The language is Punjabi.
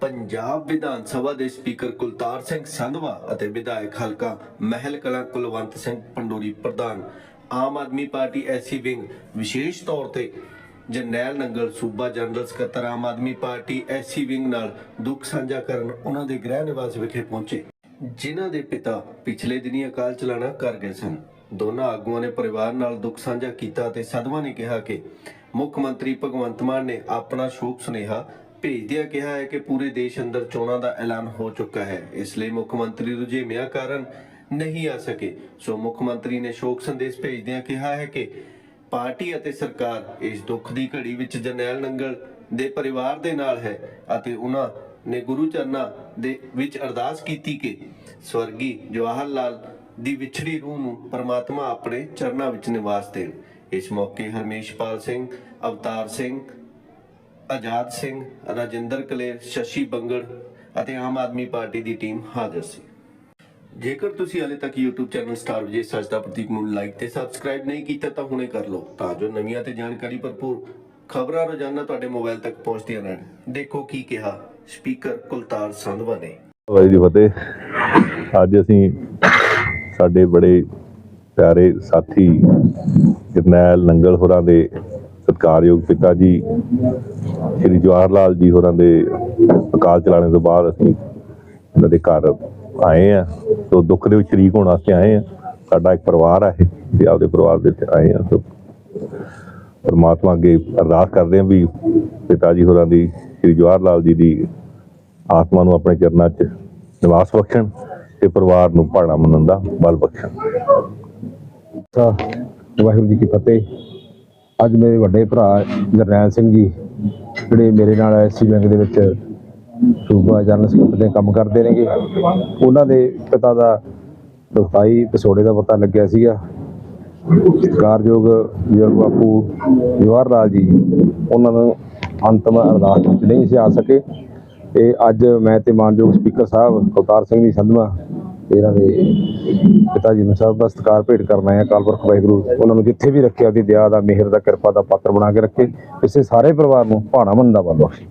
ਪੰਜਾਬ ਵਿਧਾਨ ਸਭਾ ਦੇ ਸਪੀਕਰ ਕੁਲਤਾਰ ਸਿੰਘ ਸੰਧਵਾ ਅਤੇ ਵਿਧਾਇਕ ਹਲਕਾ ਮਹਿਲ ਕਲਾਂ ਕੁਲਵੰਤ ਸਿੰਘ ਪੰਡੋਰੀ ਪ੍ਰਧਾਨ Aam Aadmi Party SC wing ਵਿਸ਼ੇਸ਼ ਤੌਰ ਤੇ ਜਰਨੈਲ ਨੰਗਲ ਸੂਬਾ ਜਨਰਲ ਸਕੱਤਰ Aam Aadmi Party SC wing ਨਾਲ ਦੁੱਖ ਸਾਂਝਾ ਕਰਨ ਉਹਨਾਂ ਦੇ ਗ੍ਰਹਿ ਨਿਵਾਸ ਵਿਖੇ ਪਹੁੰਚੇ, ਜਿਨ੍ਹਾਂ ਦੇ ਪਿਤਾ ਪਿਛਲੇ ਦਿਨੀ ਅਕਾਲ ਚਲਾਣਾ ਕਰ ਗਏ ਸਨ। ਦੋਨਾਂ ਆਗੂਆਂ ਨੇ ਪਰਿਵਾਰ ਨਾਲ ਦੁੱਖ ਸਾਂਝਾ ਕੀਤਾ ਤੇ ਸਦਮਾ ਨੇ ਕਿਹਾ ਕਿ ਮੁੱਖ ਮੰਤਰੀ ਭਗਵੰਤ ਮਾਨ ਨੇ ਆਪਣਾ ਸ਼ੋਕ ਸੁਨੇਹਾ ਭੇਜਦਿਆਂ ਕਿਹਾ ਹੈ ਕਿ ਪੂਰੇ ਦੇਸ਼ ਅੰਦਰ ਚੋਣਾਂ ਦਾ ਐਲਾਨ ਹੋ ਚੁੱਕਾ ਹੈ। ਇਸ ਲਈ ਮੁੱਖ ਮੰਤਰੀ ਰੁਝੇਵਿਆਂ ਕਾਰਨ ਨਹੀਂ ਆ ਸਕੇ। ਸੋ ਮੁੱਖ ਮੰਤਰੀ ਨੇ ਸ਼ੋਕ ਸੰਦੇਸ਼ ਭੇਜਦਿਆਂ ਕਿਹਾ ਹੈ ਕਿ ਪਾਰਟੀ ਅਤੇ ਸਰਕਾਰ ਇਸ ਦੁੱਖ ਦੀ ਘੜੀ ਵਿੱਚ ਜਰਨੈਲ ਨੰਗਲ ਦੇ ਪਰਿਵਾਰ ਦੇ ਨਾਲ ਹੈ ਅਤੇ ਉਹਨਾਂ ਨੇ ਗੁਰੂ ਚਰਨਾਂ ਦੇ ਵਿੱਚ ਅਰਦਾਸ ਕੀਤੀ ਕਿ ਸਵਰਗੀ ਜਵਾਹਰ ਲਾਲ ਦੀ ਵਿਛੜੀ ਰੂਹ ਨੂੰ ਪਰਮਾਤਮਾ ਆਪਣੇ ਚਰਨਾਂ ਵਿੱਚ ਨਿਵਾਸ ਦੇਣ। ਇਸ ਮੌਕੇ ਹਰਮੇਸ਼ਪਾਲ ਸਿੰਘ, ਅਵਤਾਰ ਸਿੰਘ ਆਜ਼ਾਦ ਸਿੰਘ, ਰਾਜਿੰਦਰ ਕਲੇਰ, ਸ਼ਸ਼ੀ ਬੰਗੜ ਅਤੇ ਆਮ ਆਦਮੀ ਪਾਰਟੀ ਦੀ ਟੀਮ ਹਾਜ਼ਰ ਸੀ। ਜੇਕਰ ਤੁਸੀਂ ਹਾਲੇ ਤੱਕ YouTube ਚੈਨਲ ਸਟਾਰ ਵਿਜੇ ਸੱਚ ਦਾ ਪ੍ਰਤੀਕ ਨੂੰ ਲਾਈਕ ਤੇ ਸਬਸਕ੍ਰਾਈਬ ਨਹੀਂ ਕੀਤਾ ਤਾਂ ਹੁਣੇ ਕਰ ਲਓ, ਤਾਂ ਜੋ ਨਵੀਆਂ ਤੇ ਜਾਣਕਾਰੀ ਭਰਪੂਰ ਖਬਰਾਂ ਰੋਜ਼ਾਨਾ ਤੁਹਾਡੇ ਮੋਬਾਈਲ ਤੱਕ ਪਹੁੰਚਦੀਆਂ ਰਹਿਣ। ਦੇਖੋ ਕੀ ਕਿਹਾ ਸਪੀਕਰ ਕੁਲਤਾਰ ਸੰਧਵਾ ਨੇ। ਵਾਹਿਗੁਰੂ ਜੀ ਫਤਿਹ। ਅੱਜ ਅਸੀਂ ਸਾਡੇ ਬੜੇ ਪਿਆਰੇ ਸਾਥੀ ਜਰਨੈਲ ਨੰਗਲ ਹੋਰਾਂ ਦੇ ਸਤਿਕਾਰਯੋਗ ਪਿਤਾ ਜੀ, ਸ੍ਰੀ ਜਵਾਹਰ ਲਾਲ ਜੀ ਹੋਰਾਂ ਦੇ ਅਕਾਲ ਚਲਾਣੇ ਤੋਂ ਬਾਅਦ ਅਸੀਂ ਉਹਨਾਂ ਦੇ ਘਰ ਆਏ ਆ ਤੋਂ ਦੁੱਖ ਦੇ ਵਿੱਚ ਸ਼ਰੀਕ ਹੋਣ ਵਾਸਤੇ ਆਏ ਆ ਸਾਡਾ ਇੱਕ ਪਰਿਵਾਰ ਹੈ ਤੇ ਆਪਦੇ ਪਰਿਵਾਰ ਦੇ ਵਿੱਚ ਆਏ ਆ ਤੋਂ ਪਰਮਾਤਮਾ ਅੱਗੇ ਅਰਦਾਸ ਕਰਦੇ ਹਾਂ ਵੀ ਪਿਤਾ ਜੀ ਹੋਰਾਂ ਦੀ, ਸ੍ਰੀ ਜਵਾਹਰ ਲਾਲ ਜੀ ਦੀ ਆਤਮਾ ਨੂੰ ਆਪਣੇ ਚਰਨਾਂ 'ਚ ਨਿਵਾਸ ਬਖਸ਼ਣ ਤੇ ਪਰਿਵਾਰ ਨੂੰ ਭਾਣਾ ਮੰਨਣ ਦਾ ਬਲ ਬਖਸ਼ਣ। ਵਾਹਿਗੁਰੂ ਜੀ ਕੀ ਫਤਿਹ। ਅੱਜ ਮੇਰੇ ਵੱਡੇ ਭਰਾ ਜਰਨੈਲ ਸਿੰਘ ਜੀ, ਜਿਹੜੇ ਮੇਰੇ ਨਾਲ ਐਸਸੀ ਬੈਂਕ ਦੇ ਵਿੱਚ ਸੂਬਾ ਜਨਰਲ ਸਕੱਤਰ ਦੇ ਕੰਮ ਕਰਦੇ ਨੇਗੇ। ਉਹਨਾਂ ਦੇ ਪਿਤਾ ਦਾ ਦੁਖਾਈ ਪਸੋੜੇ ਦਾ ਪਤਾ ਲੱਗਿਆ ਸੀਗਾ। ਸਤਿਕਾਰਯੋਗ ਬਜ਼ੁਰਗ ਬਾਪੂ ਜਵਾਹਰ ਲਾਲ ਜੀ, ਉਹਨਾਂ ਨੂੰ ਅੰਤਮ ਅਰਦਾਸ ਵਿੱਚ ਨਹੀਂ ਸੀ ਆ ਸਕੇ। ਤੇ ਅੱਜ ਮੈਂ ਤੇ ਮਾਨਯੋਗ ਸਪੀਕਰ ਸਾਹਿਬ ਕੁਲਤਾਰ ਸਿੰਘ ਜੀ ਸੰਧਵਾ ਇਹਨਾਂ ਦੇ ਪਿਤਾ ਜੀ ਨੂੰ ਸਭ ਦਾ ਸਤਿਕਾਰ, ਭੇਟ ਕਰਨਾ ਆਏ ਆ ਕਾਲਪੁਰਖ ਵਾਹਿਗੁਰੂ, ਉਹਨਾਂ ਨੂੰ ਜਿੱਥੇ ਵੀ ਰੱਖਿਆ ਉਹਦੀ ਦਇਆ ਦਾ, ਮਿਹਰ ਦਾ, ਕਿਰਪਾ ਦਾ ਪਾਤਰ ਬਣਾ ਕੇ ਰੱਖੇ। ਇਸੇ ਸਾਰੇ ਪਰਿਵਾਰ ਨੂੰ ਭਾਣਾ ਮੰਨ ਦਾ ਬਖਸ਼ੇ